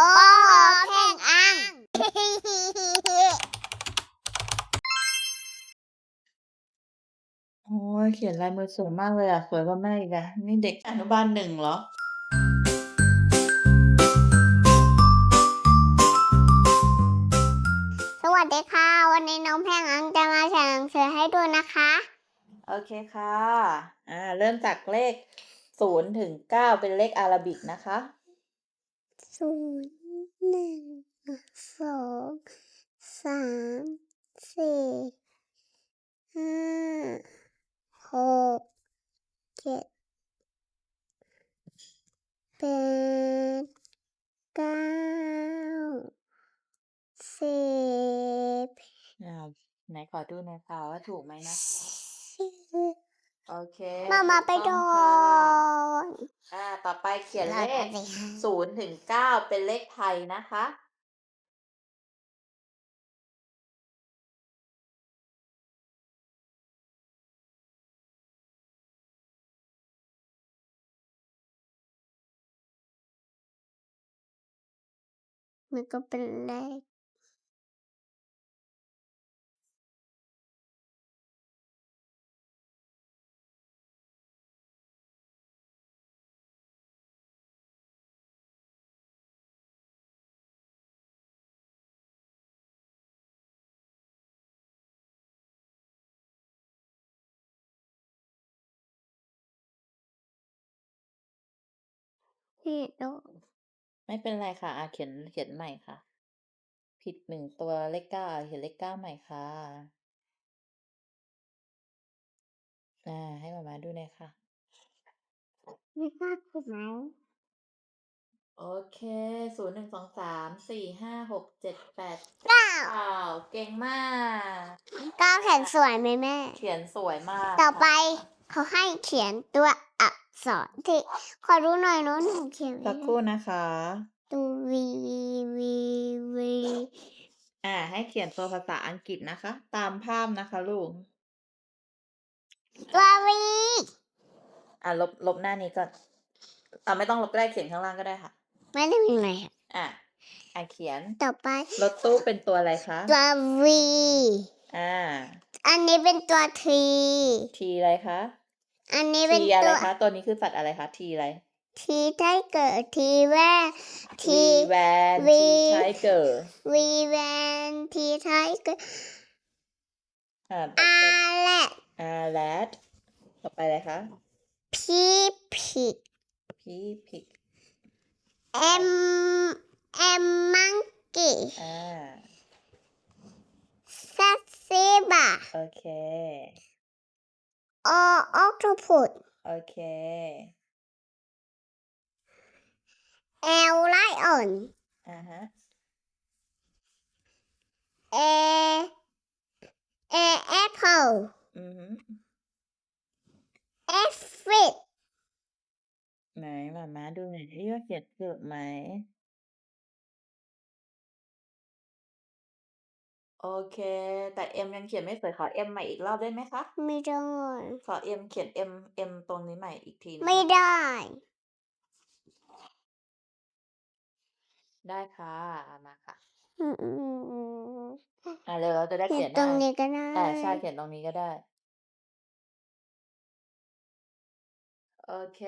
โอ้โหแข่งอัง โอ้ยเขียนลายมือสวยมากเลยอะ สวยกว่าแม่อีกอะ นี่เด็กอนุบาลหนึ่งเหรอ สวัสดีค่ะ วันนี้น้องแพงอังจะมาแข่งหนังสือให้ดูนะคะ โอเคค่ะ อ่า เริ่มจากเลขศูนย์ถึงเก้าเป็นเลขอาราบิกนะคะ ศูนย์หนึ่งสองสามสี่ห้าหกเจ็ดแปดเก้าสิบอ่าไหนขอดูหน่อยค่ะว่าถูกไหมนะคะสิบ โอเคมามาถูกไปต้โดองค่ะนอ่า ต่อไปเขียนเลขเราจะไปหาศูนย์ถึงเก้าเป็นเลขไทยนะคะ มันก็เป็นเลข นี่ดูไม่เป็นไรค่ะอาเขียนเขียนใหม่ค่ะ ผิดหนึ่งตัวเลขเก้าอะเขียนเลขเก้าใหม่ค่ะ อ่า ให้มามาดูหน่อยค่ะ ไม่ทราบถูกไหมโอเคศูนย์หนึ่งสองสามสี่ห้าหกเจ็ดแปดเก้าเก้าเก่งมาก เก้าแขนสวยไหมแม่ เขียนสวยมากต่อไปค่ะ เขาให้เขียนตัวอัก ษรที่ขอรู้หน่อยเนาะหนูเขียนไม่สักได้ครู่นะคะ ตัววีวีวีอ่า ให้เขียนตัวภาษาอังกฤษนะคะ ตามภาพนะคะลูก ตัววีอ่าลบลบหน้านี้ก่อนอ่าไม่ต้องลบก็ได้เขียนข้างล่างก็ได้ค่ะ ไม่ได้มีอะไรค่ะอะอ่าเขียน ต่อไปรถตู้เป็นตัวอะไรคะ ตัววีอ่า อันนี้เป็นตัวที ทีอะไรคะ อันนี้เป็นทีอะไรตัวคะตัวนี้คือสัตว์อะไรคะทีอะไรทีไทเกิดทีแว่ทีวีแวนวี ทีไทเกอร์วีแวนทีไทเกิดอ่าอาแลดอาแรดต่อไปอะไรคะพีพิกพีพิกเอ็มเอ็มมังกี้อ่าซัสซีบาโอเค โอออคโตพุดโอเคเอลไลออนอ่าฮะเอเอแอปเปิลอือฮึเอฟฟิตไหนมามาดูหน่อยที่ว่าเขียนถูกไหม โอเค แต่เอ็มยังเขียนไม่สวยขอเอ็มใหม่อีกรอบได้ไหมคะ ไม่ได้ ขอเอ็มเขียนเอ็มเอ็มตรงนี้ใหม่อีกทีหนึ่งไม่ได้ ได้ค่ะเอามาค่ะอืมอืมอืมอ่าเร็วเราจะได้เขีเขียยนนตรงได้นี้ก็ได้อ่าใช่เขียนตรงนี้ก็ได้ โอเค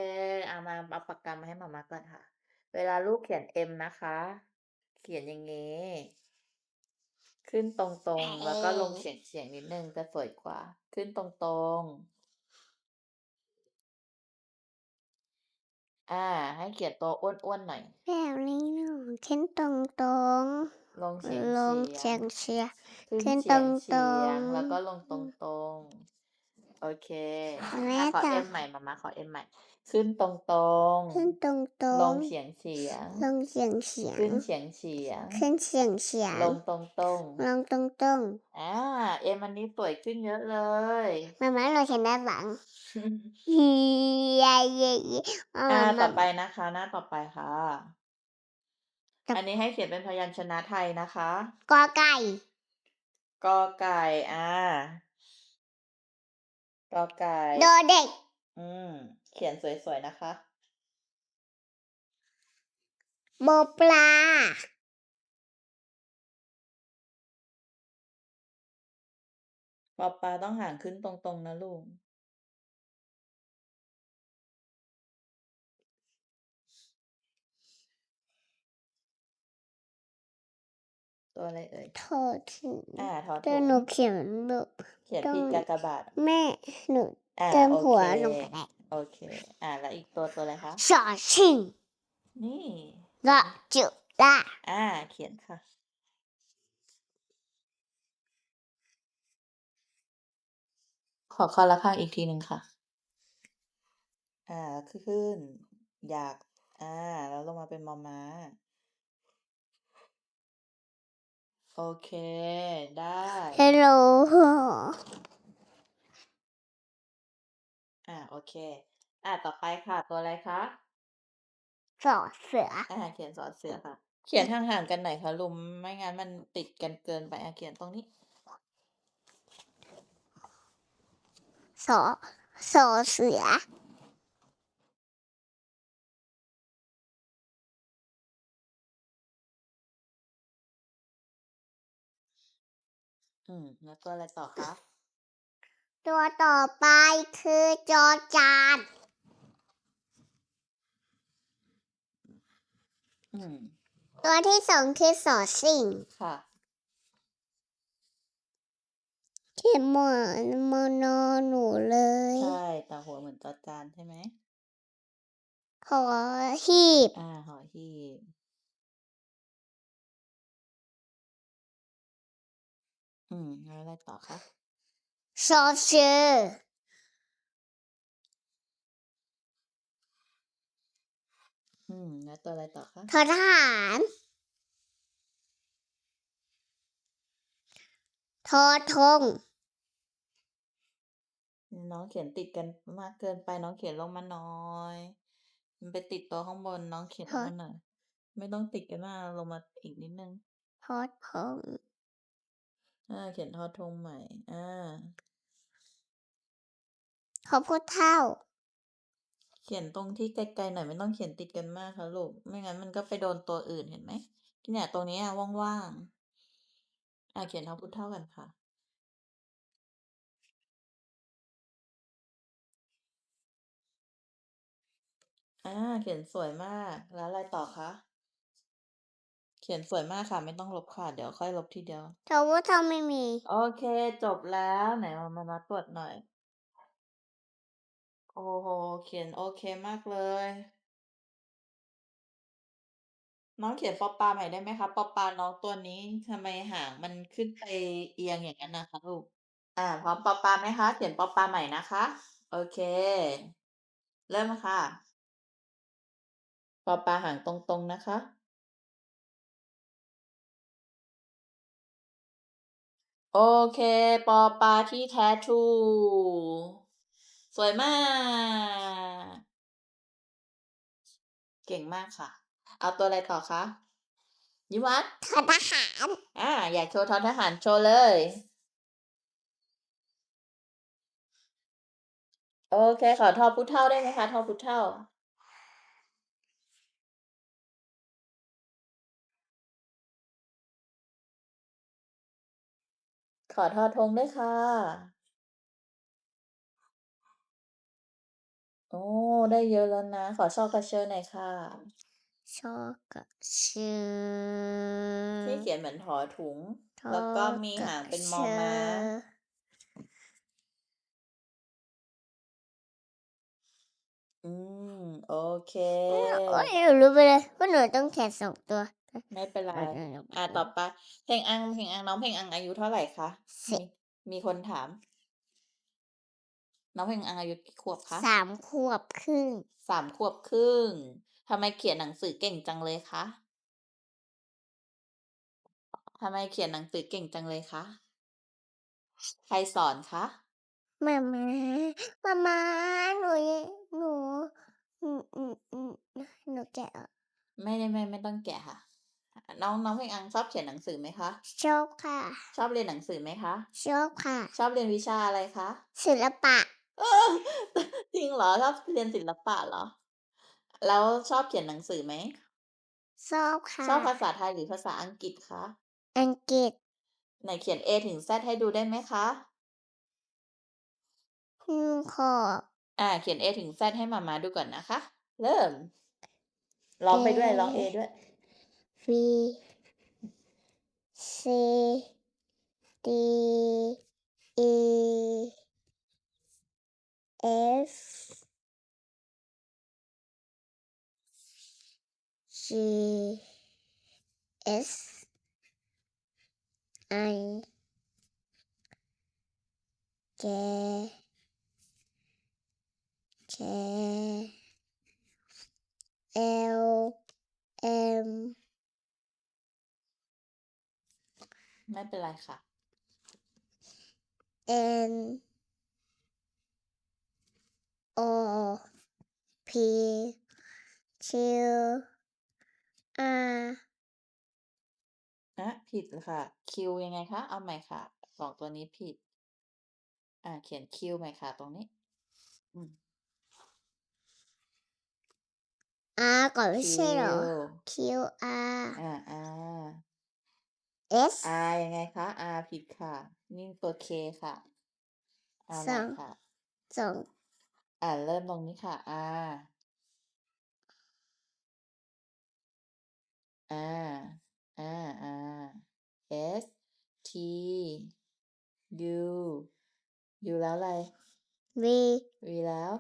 เอามาเอาปากกามาให้มามาก่อนค่ะ เวลาลูกเขียนเอ็มนะคะ เขียนอย่างนี้ ขึ้นตรงๆ แล้วก็ลงเฉียงเฉียงๆนิดนึงจะสวยกว่า ขึ้นตรงๆ อ่า ให้เขียนตัวอ้วนๆหน่อย แบบนี้เนาะเขียนตรงตรงลงเฉียงๆลงเฉีเฉียยงงเฉียง ขึ้นขึ้นเฉียงตเฉียรงงๆแล้วก็ลงตรงๆ โอเคแม่อะขอจ๋าเอ็มใหม่มามาขอเอ็มใหม่ ขึ้นตรงขึ้นตรงตรๆลงงเฉียงเฉียงลงเฉียงเฉียงขึ้นเฉียงเฉียงขึ้นเฉียงเฉียงลงตรงตรงลงตรงตรงๆอ่าเอ็มอันนี้สวยขึ้นเยอะเลยมาม่าเราเขียนด้านหลังเฮียเย่เย่มาอ่าม่าต่อไปนะคะ หน้าต่อไปค่ะต่ออัอันนี้ให้เขียนเป็นพยัญชนะไทยนะคะกอไก่กอไก่อ่ากอไก่โดเด็ก อืม เขียนสวยๆนะคะโบปลาปอปลาต้องหางขึ้นตรงๆนะลูก ตัวอะไรเอ่ยโทษทีอ่าทอแต่ถุงหนูเขียนแบบเขียนต้องผิดกากบาท แม่หนู อ่าเติมโอหัวเคลงไปแล้ว โอเค อ่าแล้วอีกตัวตัวอะไรคะชอชิงนี่ละจุละอ่า เขียนค่ะ ขอคอละข้างอีกทีหนึ่งค่ะ อ่าขึ้น อยาก อ่า แล้วลงมาเป็นมอม้า โอเค ได้ ฮัลโหล อ่าโอเค อ่าต่อไปค่ะ ตัวอะไรคะสอเสืออ่าเขียนสอเสือค่ะ เขียนห่างๆกันหน่อยค่ะลุมไม่งั้นมันติดกันเกินไปอะเขียนตรงนี้สอสอเสืออืมแล้วตัวอะไรต่อคะ ตัวต่อไปคือจอจานอืมตัวที่สองคือสอสิงค่ะเขียนเหมือนมอนอหนูเลย ใช่แต่หัวเหมือนจอจานใช่ไหมหอหีบ อ่าหอหีบอืมแล้วอะไรต่อคะ ชอเชืออืมแล้วตัวอะไรต่อคะทอทหารทอทงน้องเขียนติดกันมากเกินไปน้องเขียนลงมาหน่อย มันไปติดตัวข้างบนน้องเขียนลงมาหน่อยไม่ต้องติดกันมากลงมาอีกนิดนึงทอทงอ่าเขียนทอธงใหม่ อ่า ขอพูดเท่า เขียนตรงที่ไกลๆหน่อยไม่ต้องเขียนติดกันมากค่ะลูก ไม่งั้นมันก็ไปโดนตัวอื่นเห็นไหม?เนี่ยตรงเนี้ยว่างๆอ่าเขียนทอพุเท่ากันค่ะอาเขียนสวยมากแล้วอะไรต่อคะ?เขียนสวยมากค่ะ ไม่ต้องลบค่ะ เดี๋ยวค่อยลบทีเดียวทอพูดเท่าไม่มี โอเค จบแล้วไหนเอามามาตรวจหน่อย โอ้โฮ เขียนโอเคมากเลย น้องเขียนปอปลาใหม่ได้ไหมคะ?ปอปลาน้องตัวนี้ทำไมหางมันขึ้นไปเอียงอย่างงั้นน่ะคะลูกอ่าพร้อมปอปลาไหมคะ?เขียนปอปลาใหม่นะคะ โอเค เริ่มค่ะ ปอปลาหางตรง ๆ นะคะ โอเค ปอปลาที่แท้ทรู สวยมาก เก่งมากค่ะ เอาตัวอะไรต่อคะ?ยิ้มหวานทอทหารอาอยากโชว์ทอทหารโชว์เลย โอเค ขอทอผู้เฒ่าได้ไหมคะ?ทอผู้เฒ่าขอทอธงด้วยค่ะ โอ้ ได้เยอะแล้วนะ ขอชอกับเชอหน่อยค่ะ ชอกับเชอที่เขียนเหมือนถอถุง ทอแล้วก็มีกัหางบเป็นเชมอม้าอืม โอเค โอ๊ยหนูรู้ไปเลยว่าหนูต้องเขียน2ตัวไม่เป็นไรเอออ่าต่อไป เพลงอังเพลงอังน้องเพลงอังอายุเท่าไรคะ?สิมีมีคนถาม น้องเพลงอังอายุกี่ขวบคะ?3ขวบครึ่ง3ขวบครึ่งทำไมเขียนหนังสือเก่งจังเลยคะ?ทำไมเขียนหนังสือเก่งจังเลยคะ?ใครสอนคะ?หม่าม้าหม่าม้าหนูยหนูอืมๆๆหนูแกะออกไม่ได้ไม่ไม่ต้องแกะค่ะ น้องน้องเพลงอังชอบเขียนหนังสือไหมคะ?ชอบค่ะ ชอบเรียนหนังสือไหมคะ?ชอบค่ะ ชอบเรียนวิชาอะไรคะ?ศิลปะ เออ จริงเหรอ?ชอบเรียนศิลปะเหรอ?แล้วชอบเขียนหนังสือไหม?ชอบค่ะชอบภาษาไทยหรือภาษาอังกฤษคะ?อังกฤษ ไหนเขียน A ถึง Z ให้ดูได้ไหมคะ?อืม ขอ อ่า เขียน A ถึง Z ให้หม่าม้าดูก่อนนะคะ เริ่ม ร้องไปด้วย ร้อง A ด้วย B C D E F G S I J K L M ไม่เป็นไรค่ะ N O P Q R อะผิดค่ะ Q ยังไงคะ?เอาใหม่ค่ะ2ตัวนี้ผิด อ่าเขียน Q ใหม่ค่ะ ตรงนี้ อืม R ก่อนไม่ใช่เหรอ? Q Q R อา R S R ยังไงคะ? R ผิดค่ะ นี่ตัว K ค่ะ เอาใหสม่องค่ะ สอง อ่า เริ่มตรงนี้ค่ะ R R R R S T U U แล้วอะไร? V V แล้ว?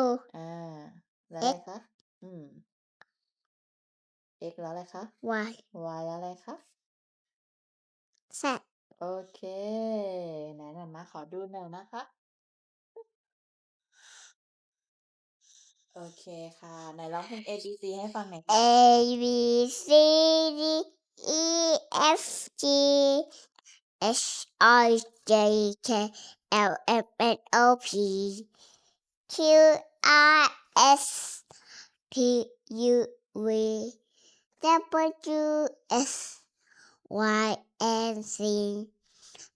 W อา แล้วอะไร X คะ?อืม X แล้วอะไรคะ? Y Y แล้วอะไรคะ? Z โอเค ไหนหม่าม้าขอดูหน่อยนะคะ โอเคค่ะ ไหนร้องเพลง A B C ให้ฟังหน่อยค่ะ A B C D E F G H I J K L M N O P Q R S P U V W X Y and Z.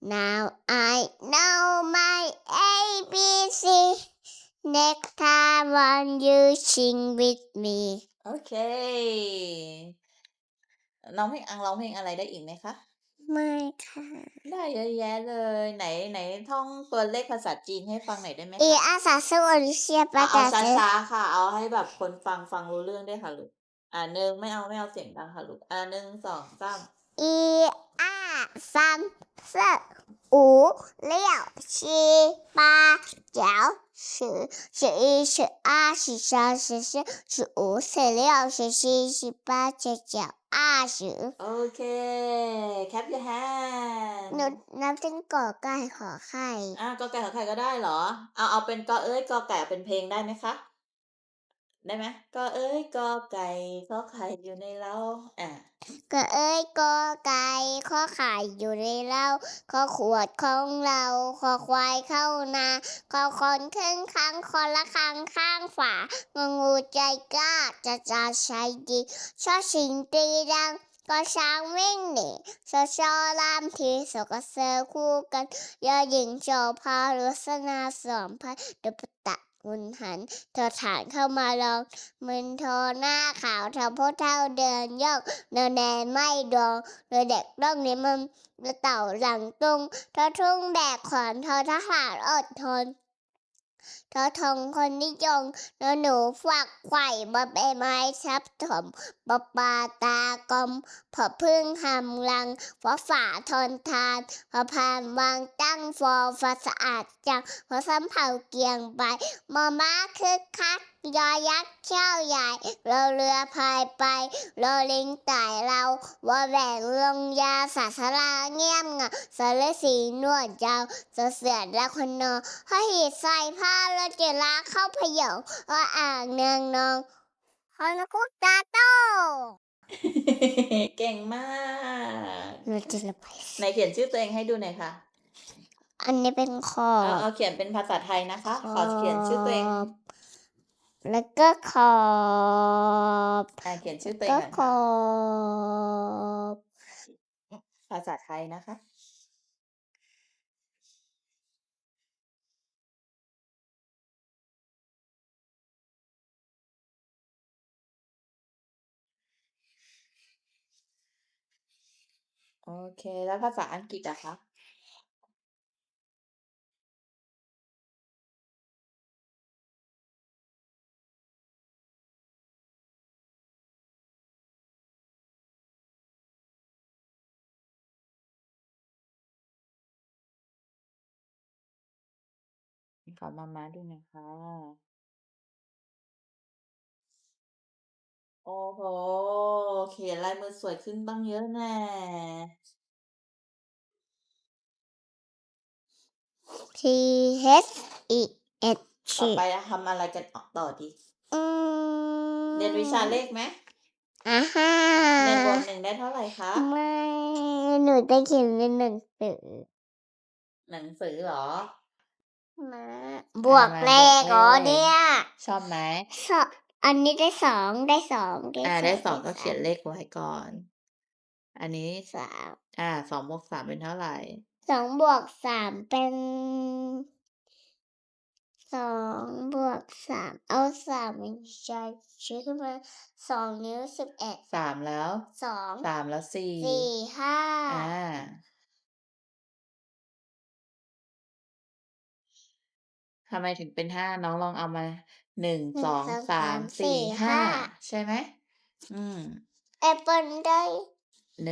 Now I know my ABC. next time when you sing with me โอเค น้องเพลงอังร้องเพลงอะไรได้อีกไหมคะ? ไม่ค่ะ ได้เยอะแยะเลย ไหน ไหนท่องตัวเลขภาษาจีนให้ฟังหน่อยได้ไหม 一 คะ? 二三四五六七八 เอา 九 เอา 十 ช้า ๆ ค่ะ เอาให้แบบคนฟัง ฟังรู้เรื่องด้วยค่ะลูก อ่า 1 ไม่เอา ไม่เอาเสียงดังค่ะลูก อ่า 1 2 3一二三四五六七八九 十十一十二十三十四十五十六十七十八十九二十 โอเค clap your hand หนูนับตั้งกอไก่ ขอไข่ อา กอไก่ ขอไข่ ก็ได้เหรอ? เอา เอาเป็นกอเอ๊ย กอไก่ เอาเป็นเพลงได้ไหมคะ? ได้ไหม?กอเอ๊ยกอไก่ขอไข่อยู่ในเล้าอากอเอ๊ยกอไก่ข้อไข่อยู่ในเล้าข้อขวดของเราคอควายเข้านาคอคนครึ่งครั้งคอละครังข้างฝางงูใจกล้าจอจานใจดีชอชิงตีดังกอช้างวิ่งหนีชอชอลามทีสกเซอคู่กันยอหญิงโสภาลักษณะสองพานดปตะ หุนหันทอฐานเข้ามาลองมึนโทหน้าขาวทำพวกเท่าเดินย่องนอแนไม่ดองโดยเด็กต้องนิมนเต่าหลังตุงทอทุ่งแบกขวานทอทหารอดทน เราทองคนนิยมนอหนูฝักใฝ่บ่ใบไม้ทับถมปอปลาตากลมผอผึ้งหำรังฝอฝ่าทนทานพอพานวางตั้งฟอฟ้าสะอาดจังพอสำเภาเกียงใบมอม้าคึกคักยอยักษ์เขี้ยวใหญ่เรอเรือพายไปเรอลิงไต่เราวอแหวนลงยาสาสลาเงียบเหงาสรศรีนวดยาวสอเสือและคนนองพอหีบใส่ผ้ารถจุฬาเข้าพโยงออ่างเนืองนองฮอนุคุตาโตเก่งมากหนูจะระบายไหนเขียนชื่อตัวเองให้ดูหน่อยค่ะ อันนี้เป็นขอเอาบเอาเขียนเป็นภาษาไทยนะคะขขอเขียนชื่อตัวเองอบแล้วก็ขอบอ่าเขียนชื่อตัวเอก็งก่อนขค่ะอบ ภาษาไทยนะคะ โอเค แล้วภาษาอังกฤษอะคะ?ขอมาม้าดูหน่อยค่ะ โอ้โฮ เขียนลายมือสวยขึ้นตั้งเยอะแน่ T-H-E-H ต่อไปทำอะไรกันอต่อดี?อืเรียนวิชาเลมขไหม?อะฮะ1บวก1ได้เท่าไรคะ?ไม่หนูจะเขียนในหนังสือหนังสือเหรอ?ม้าบอาวกมาเลบวกขเลเหรอขเนี่ย ชอบไหม?ชอ อันนี้ได้2ได้2ได้อา2ได้ได้2ก็เขียน3เลขไว้ก่อน อันนี้3อา2บวก3เป็นเท่าไร?2บวก3เป็น2บวก3เอา3เป็นชายชี้ขึ้นมา2นิ้ว11 3แล้ว?2 3แล้ว4 4อา5ทำไมถึงเป็น5น้องลองเอามา1 1 2 2 3 3 4 4 5 5ใช่ไหม?อืมแอปเปิลได้1 1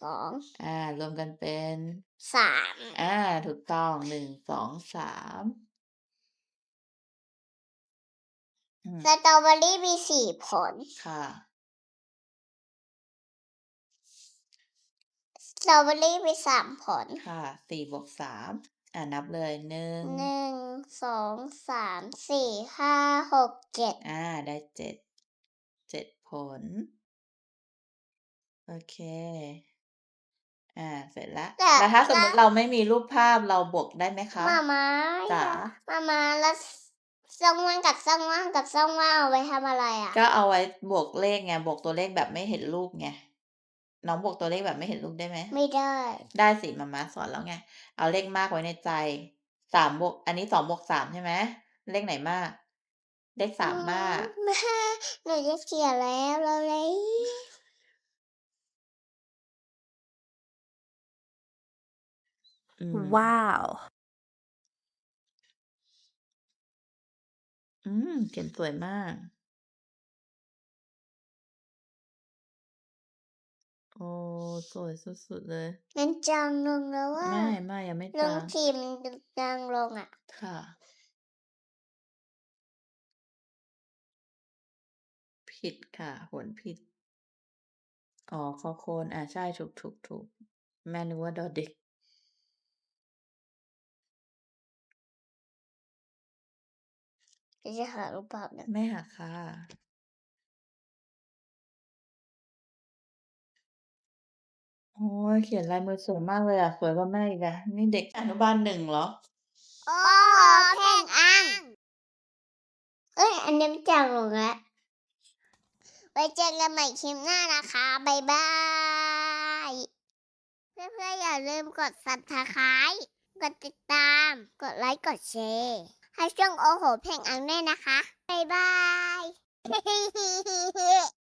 2อารวมกันเป็น3อาถูกต้อง1 2 3อืมสตรอเบอร์รี่มี4ผลค่ะสตรอเบอร์รี่มี3ผล ค่ะ4บวก3 อานับเลย1 1 2 3 4 5 6 7อาได้7 7ผล โอเคอาเสร็จแล้วแต่แล้วถ้าสมแล้มุวติเราไม่มีรูปภาพเราบวกได้ไหมคะ?หม่าม้าจ๋าหม่าม้าแล้วสช่องว่างกับช่องว่างกับช่องว่างเอาไว้ทำอะไรอะ?ก็เอาไว้บวกเลขไงบวกตัวเลขแบบไม่เห็นรูปไง น้องบวกตัวเลขแบบไม่เห็นรูปได้ไหม?ไม่ได้ ได้สิหม่าม้าสอนแล้วไง เอาเลขมากไว้ในใจ3บวก อันนี้2บวก3ใช่ไหมเลขไหนมาก?เลขอื3มากมแม่หนูจะเขียนแล้วเร็วๆอืม Wow! อืมเขียนสวยมาก โอ้ สวยสุดๆเลย มันจางลงแล้วอะไม่ๆยังไม่ลจางงสีมันดูจางลงอะค่ะ ผิดค่ะหวนผิด อ๋อคอโคนอาใช่ถูกๆๆแม่นึกว่าดอเด็กเดี๋ยวจะหารูปภาพนะ ไม่หักค่ะ โอ้โฮเขียนลายมือสวยมากเลยอะ สวยกว่าแม่อีกอะ นี่เด็กอนุบาล1เหรอ?โอ้โฮเพ่งอังเฮ้ย อันนี้มันจางลงแล้วไว้เจอกันใหม่คลิปหน้านะคะ บ๊ายบาย เพื่อนๆอย่าลืมกด Subscribe กดติดตาม กดไลค์ กดแชร์ ให้ช่องโอ้โฮเพ่งอังด้วยนะคะ บ๊ายบาย